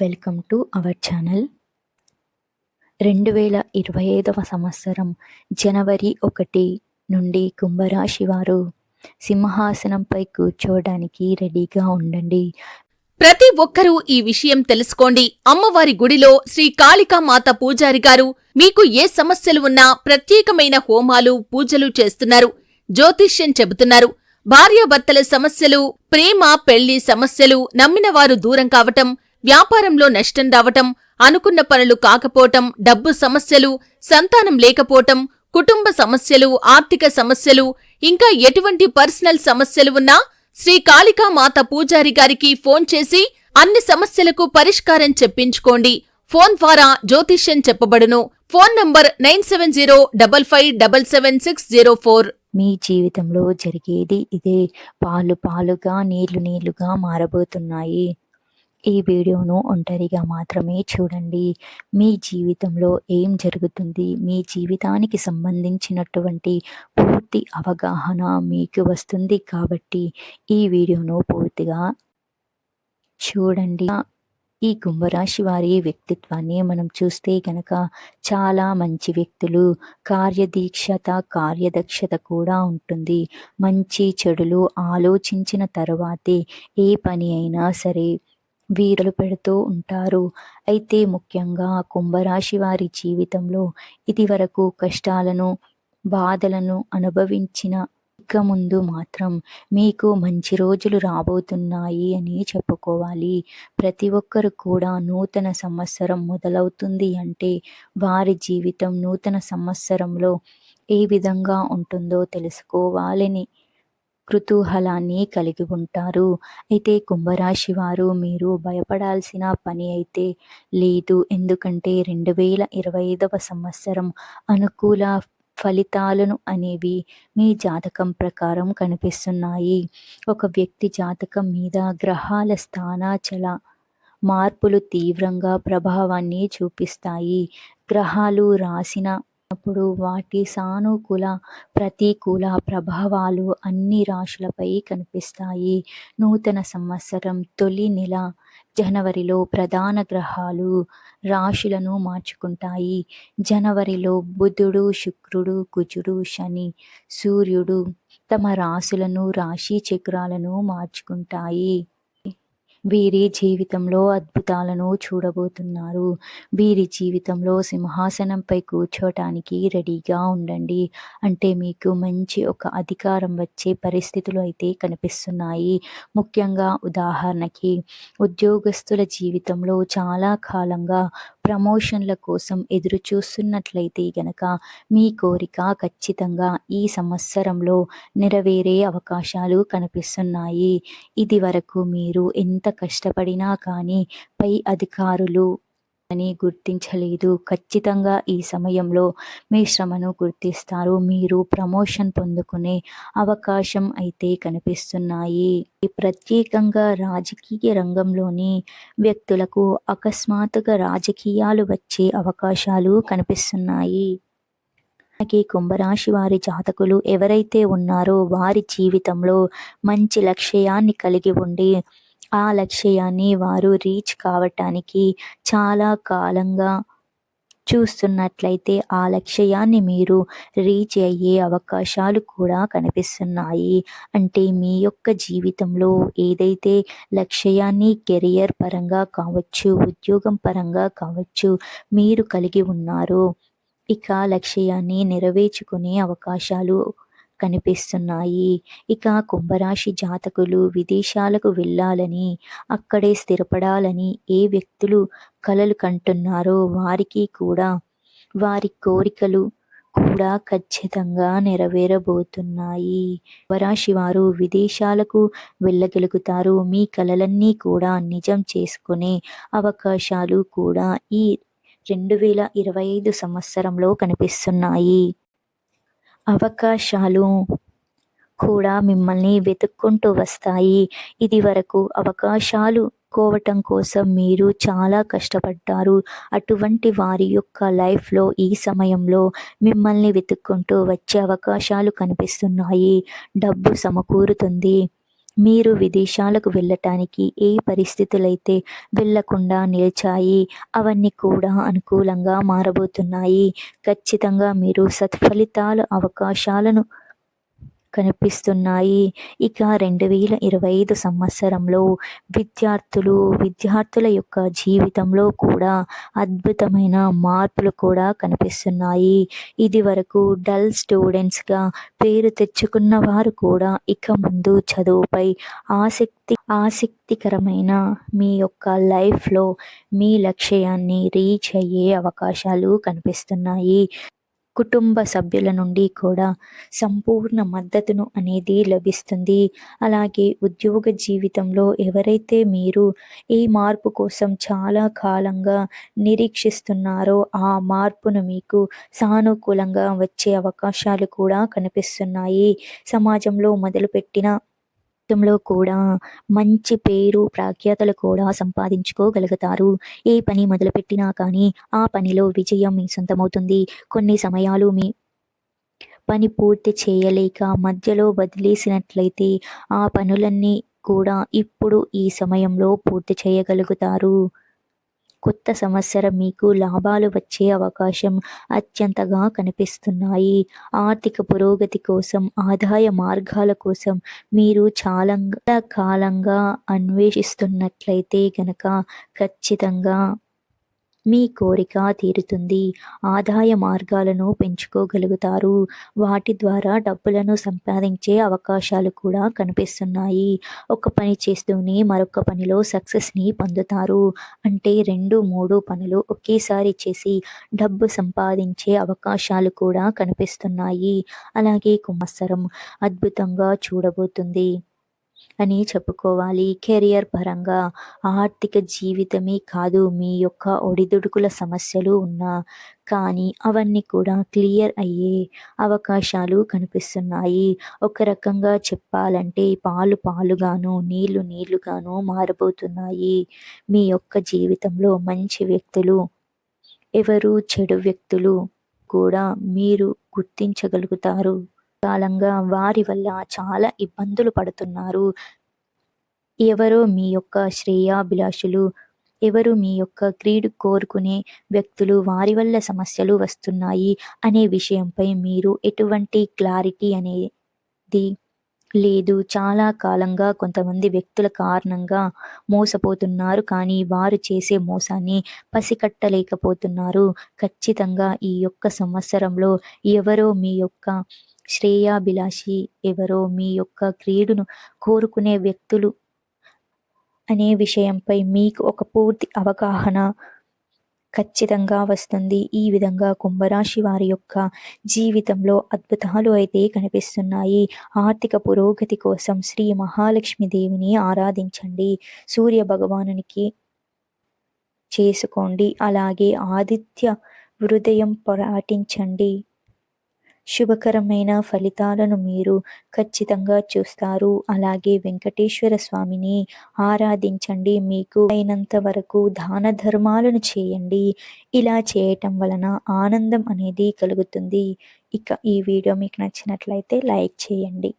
Welcome to our channel. రెండు వేల ఇరవై ఐదవ సంవత్సరం జనవరి ఒకటి నుండి కుంభరాశి వారు సింహాసనంపై కూర్చోవడానికి రెడీగా ఉండండి. ప్రతి ఒక్కరూ ఈ విషయం తెలుసుకోండి. అమ్మవారి గుడిలో శ్రీ కాళికామాత పూజారి గారు మీకు ఏ సమస్యలు ఉన్నా ప్రత్యేకమైన హోమాలు పూజలు చేస్తున్నారు. జ్యోతిష్యం చెబుతున్నారు. భార్యాభర్తల సమస్యలు ప్రేమ పెళ్ళి సమస్యలు నమ్మినవారు దూరం కావటం వ్యాపారంలో నష్టం రావటం అనుకున్న పనులు కాకపోవటం డబ్బు సమస్యలు సంతానం లేకపోవటం కుటుంబ సమస్యలు ఆర్థిక సమస్యలు ఇంకా ఎటువంటి పర్సనల్ సమస్యలు ఉన్నా శ్రీ కాళికామాత పూజారి గారికి ఫోన్ చేసి అన్ని సమస్యలకు పరిష్కారం చెప్పించుకోండి. ఫోన్ ద్వారా జ్యోతిష్యం చెప్పబడును. Phone number nine seven zero double five double seven six zero four. మీ జీవితంలో జరిగేది ఇదే. పాలు పాలుగా నీళ్ళు నీళ్ళుగా మారబోతున్నాయి. ఈ వీడియోను ఒంటరిగా మాత్రమే చూడండి. మీ జీవితంలో ఏం జరుగుతుంది? మీ జీవితానికి సంబంధించినటువంటి పూర్తి అవగాహన మీకు వస్తుంది కాబట్టి ఈ వీడియోను పూర్తిగా చూడండి. ఈ కుంభరాశి వారి వ్యక్తిత్వాన్ని మనం చూస్తే కనుక చాలా మంచి వ్యక్తులు కార్యదీక్షత కార్యదక్షత కూడా ఉంటుంది. మంచి చెడులు ఆలోచించిన తర్వాతే ఏ పని అయినా సరే వీరులు పెడుతూ ఉంటారు. అయితే ముఖ్యంగా కుంభరాశి వారి జీవితంలో ఇదివరకు కష్టాలను బాధలను అనుభవించిన ఇక ముందు మాత్రం మీకు మంచి రోజులు రాబోతున్నాయి అని చెప్పుకోవాలి. ప్రతి ఒక్కరు కూడా నూతన సంవత్సరం మొదలవుతుంది అంటే వారి జీవితం నూతన సంవత్సరంలో ఏ విధంగా ఉంటుందో తెలుసుకోవాలని కుతూహలాన్ని కలిగి ఉంటారు. అయితే కుంభరాశి వారు మీరు భయపడాల్సిన పని అయితే లేదు. ఎందుకంటే రెండు వేల ఇరవై ఐదవ సంవత్సరం అనుకూల ఫలితాలను అనేవి మీ జాతకం ప్రకారం కనిపిస్తున్నాయి. ఒక వ్యక్తి జాతకం మీద గ్రహాల స్థానాచల మార్పులు తీవ్రంగా ప్రభావాన్ని చూపిస్తాయి. గ్రహాలు రాసిన అప్పుడు వాటి సానుకూల ప్రతికూల ప్రభావాలు అన్ని రాశులపై కనిపిస్తాయి. నూతన సంవత్సరం తొలి నెల జనవరిలో ప్రధాన గ్రహాలు రాశులను మార్చుకుంటాయి. జనవరిలో బుధుడు శుక్రుడు కుజుడు శని సూర్యుడు తమ రాశులను రాశి చక్రాలను మార్చుకుంటాయి. వీరి జీవితంలో అద్భుతాలను చూడబోతున్నారు. వీరి జీవితంలో సింహాసనంపై కూర్చోటానికి రెడీగా ఉండండి. అంటే మీకు మంచి ఒక అధికారం వచ్చే పరిస్థితులు అయితే కనిపిస్తున్నాయి. ముఖ్యంగా ఉదాహరణకి ఉద్యోగస్తుల జీవితంలో చాలా కాలంగా ప్రమోషన్ల కోసం ఎదురు చూస్తున్నట్లయితే గనక మీ కోరిక ఖచ్చితంగా ఈ సంవత్సరంలో నెరవేరే అవకాశాలు కనిపిస్తున్నాయి. ఇది వరకు మీరు ఎంత కష్టపడినా కానీ పై అధికారులు అని గుర్తించలేదు. ఖచ్చితంగా ఈ సమయంలో మీ శ్రమను గుర్తిస్తారు. మీరు ప్రమోషన్ పొందుకునే అవకాశం అయితే కనిపిస్తున్నాయి. ప్రత్యేకంగా రాజకీయ రంగంలోని వ్యక్తులకు అకస్మాత్తుగా రాజకీయాలు వచ్చే అవకాశాలు కనిపిస్తున్నాయి. మనకి కుంభరాశి వారి జాతకులు ఎవరైతే ఉన్నారో వారి జీవితంలో మంచి లక్ష్యాన్ని కలిగి ఉండి ఆ లక్ష్యాన్ని వారు రీచ్ కావటానికి చాలా కాలంగా చూస్తున్నట్లయితే ఆ లక్ష్యాన్ని మీరు రీచ్ అయ్యే అవకాశాలు కూడా కనిపిస్తున్నాయి. అంటే మీ యొక్క జీవితంలో ఏదైతే లక్ష్యాన్ని కెరియర్ పరంగా కావచ్చు ఉద్యోగం పరంగా కావచ్చు మీరు కలిగి ఉన్నారో ఇక లక్ష్యాన్ని నెరవేర్చుకునే అవకాశాలు కనిపిస్తున్నాయి. ఇక కుంభరాశి జాతకులు విదేశాలకు వెళ్ళాలని అక్కడే స్థిరపడాలని ఏ వ్యక్తులు కలలు కంటున్నారో వారికి కూడా వారి కోరికలు కూడా ఖచ్చితంగా నెరవేరబోతున్నాయి. కుంభరాశి వారు విదేశాలకు వెళ్ళగలుగుతారు. మీ కలలన్నీ కూడా నిజం చేసుకునే అవకాశాలు కూడా ఈ రెండు వేల ఇరవై ఐదు సంవత్సరంలో కనిపిస్తున్నాయి. అవకాశాలు కూడా మిమ్మల్ని వెతుక్కుంటూ వస్తాయి. ఇది వరకు అవకాశాలు కోవటం కోసం మీరు చాలా కష్టపడ్డారు. అటువంటి వారి యొక్క లైఫ్లో ఈ సమయంలో మిమ్మల్ని వెతుక్కుంటూ వచ్చే అవకాశాలు కనిపిస్తున్నాయి. డబ్బు సమకూరుతుంది. మీరు విదేశాలకు వెళ్ళటానికి ఏ పరిస్థితులైతే వెళ్ళకుండా నిలిచాయి అవన్నీ కూడా అనుకూలంగా మారబోతున్నాయి. ఖచ్చితంగా మీరు సత్ఫలితాల అవకాశాలను కనిపిస్తున్నాయి. ఇక రెండు వేల ఇరవై ఐదు సంవత్సరంలో విద్యార్థులు విద్యార్థుల యొక్క జీవితంలో కూడా అద్భుతమైన మార్పులు కూడా కనిపిస్తున్నాయి. ఇది వరకు డల్ స్టూడెంట్స్గా పేరు తెచ్చుకున్న వారు కూడా ఇక ముందు చదువుపై ఆసక్తి ఆసక్తికరమైన మీ యొక్క లైఫ్లో మీ లక్ష్యాన్ని రీచ్ అయ్యే అవకాశాలు కనిపిస్తున్నాయి. కుటుంబ సభ్యుల నుండి కూడా సంపూర్ణ మద్దతును అనేది లభిస్తుంది. అలాగే ఉద్యోగ జీవితంలో ఎవరైతే మీరు ఈ మార్పు కోసం చాలా కాలంగా నిరీక్షిస్తున్నారో ఆ మార్పును మీకు సానుకూలంగా వచ్చే అవకాశాలు కూడా కనిపిస్తున్నాయి. సమాజంలో మొదలుపెట్టిన మొత్తంలో కూడా మంచి పేరు ప్రఖ్యాతలు కూడా సంపాదించుకోగలుగుతారు. ఏ పని మొదలుపెట్టినా కానీ ఆ పనిలో విజయం మీ సొంతమవుతుంది. కొన్ని సమయాలు మీ పని పూర్తి చేయలేక మధ్యలో వదిలేసినట్లయితే ఆ పనులన్నీ కూడా ఇప్పుడు ఈ సమయంలో పూర్తి చేయగలుగుతారు. కొత్త సంవత్సరం మీకు లాభాలు వచ్చే అవకాశం అత్యంతగా కనిపిస్తున్నాయి. ఆర్థిక పురోగతి కోసం ఆదాయ మార్గాల కోసం మీరు చాలా కాలంగా అన్వేషిస్తున్నట్లయితే కనుక ఖచ్చితంగా మీ కోరిక తీరుతుంది. ఆదాయ మార్గాలను పెంచుకోగలుగుతారు. వాటి ద్వారా డబ్బులను సంపాదించే అవకాశాలు కూడా కనిపిస్తున్నాయి. ఒక పని చేస్తూనే మరొక పనిలో సక్సెస్ని పొందుతారు. అంటే రెండు మూడు పనులు ఒకేసారి చేసి డబ్బు సంపాదించే అవకాశాలు కూడా కనిపిస్తున్నాయి. అలాగే కుమ్మస్సరం అద్భుతంగా చూడబోతుంది. అని చెప్పుకోవాలి. కెరియర్ పరంగా ఆర్థిక జీవితమే కాదు మీ యొక్క ఒడిదుడుకుల సమస్యలు ఉన్నా కానీ అవన్నీ కూడా క్లియర్ అయ్యే అవకాశాలు కనిపిస్తున్నాయి. ఒక రకంగా చెప్పాలంటే పాలు పాలుగాను నీళ్ళు నీళ్ళుగాను మారబోతున్నాయి మీ యొక్క జీవితంలో మంచి వ్యక్తులు ఎవరు చెడు వ్యక్తులు కూడా మీరు గుర్తించగలుగుతారు. కాలంగా వారి వల్ల చాలా ఇబ్బందులు పడుతున్నారు. ఎవరో మీ యొక్క శ్రేయాభిలాషులు ఎవరు మీ యొక్క క్రీడు కోరుకునే వ్యక్తులు వారి వల్ల సమస్యలు వస్తున్నాయి అనే విషయంపై మీరు ఎటువంటి క్లారిటీ అనేది లేదు. చాలా కాలంగా కొంతమంది వ్యక్తుల కారణంగా మోసపోతున్నారు. కానీ వారు చేసే మోసాన్ని పసికట్టలేకపోతున్నారు. ఖచ్చితంగా ఈ యొక్క సంవత్సరంలో ఎవరో మీ యొక్క శ్రేయాభిలాషి ఎవరో మీ యొక్క క్రీడును కోరుకునే వ్యక్తులు అనే విషయంపై మీకు ఒక పూర్తి అవగాహన ఖచ్చితంగా వస్తుంది. ఈ విధంగా కుంభరాశి వారి యొక్క జీవితంలో అద్భుతాలు అయితే కనిపిస్తున్నాయి. ఆర్థిక పురోగతి కోసం శ్రీ మహాలక్ష్మి దేవిని ఆరాధించండి. సూర్య భగవానునికి చేసుకోండి. అలాగే ఆదిత్య హృదయం పాటించండి శుభకరమైన ఫలితాలను మీరు ఖచ్చితంగా చూస్తారు. అలాగే వెంకటేశ్వర స్వామిని ఆరాధించండి. మీకు అయినంత వరకు దాన ధర్మాలను చేయండి. ఇలా చేయటం వలన ఆనందం అనేది కలుగుతుంది. ఇక ఈ వీడియో మీకు నచ్చినట్లయితే లైక్ చేయండి.